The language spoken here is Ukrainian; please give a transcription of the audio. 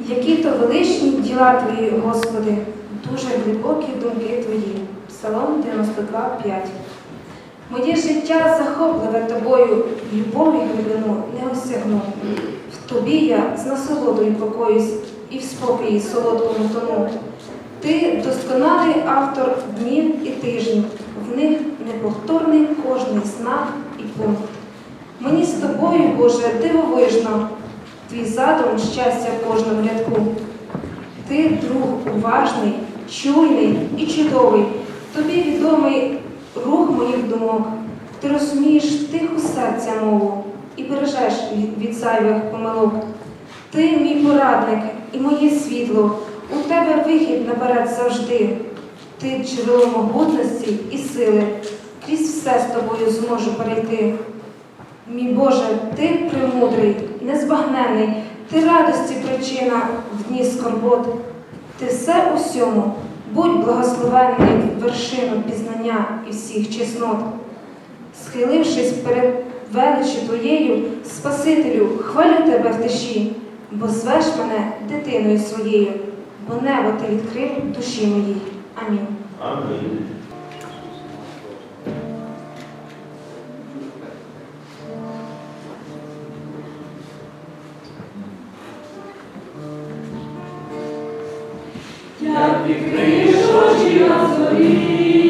Які то величні діла Твої, Господи, дуже глибокі думки Твої. Псалом 92, 5. Моє життя захопливе тобою, любові глибину не осягну. В тобі я з насолодою покоюсь і в спокої солодкому тону. Ти досконалий автор днів і тижнів, в них неповторний кожний знак і пункт. Мені з тобою, Боже, дивовижно, твій задум щастя в кожному рядку. Ти друг уважний, чуйний і чудовий, тобі відомий рух моїх думок. Ти розумієш тиху серця мову і бережеш від, від зайвих помилок. Ти мій порадник і моє світло, у тебе вихід наперед завжди. Ти джерело могутності і сили, крізь все з тобою зможу перейти. Мій Боже, ти премудрий, незбагненний, ти радості причина в дні скорбот. Ти все усьому, будь благословенний вершину пізнання і всіх чеснот. Схилившись перед величі твоєю, Спасителю, хвалю тебе в тиші, бо звеш мене дитиною своєю, бо небо ти відкрив душі моїй. Амінь. Амінь. Як відкриєш очі на зорі,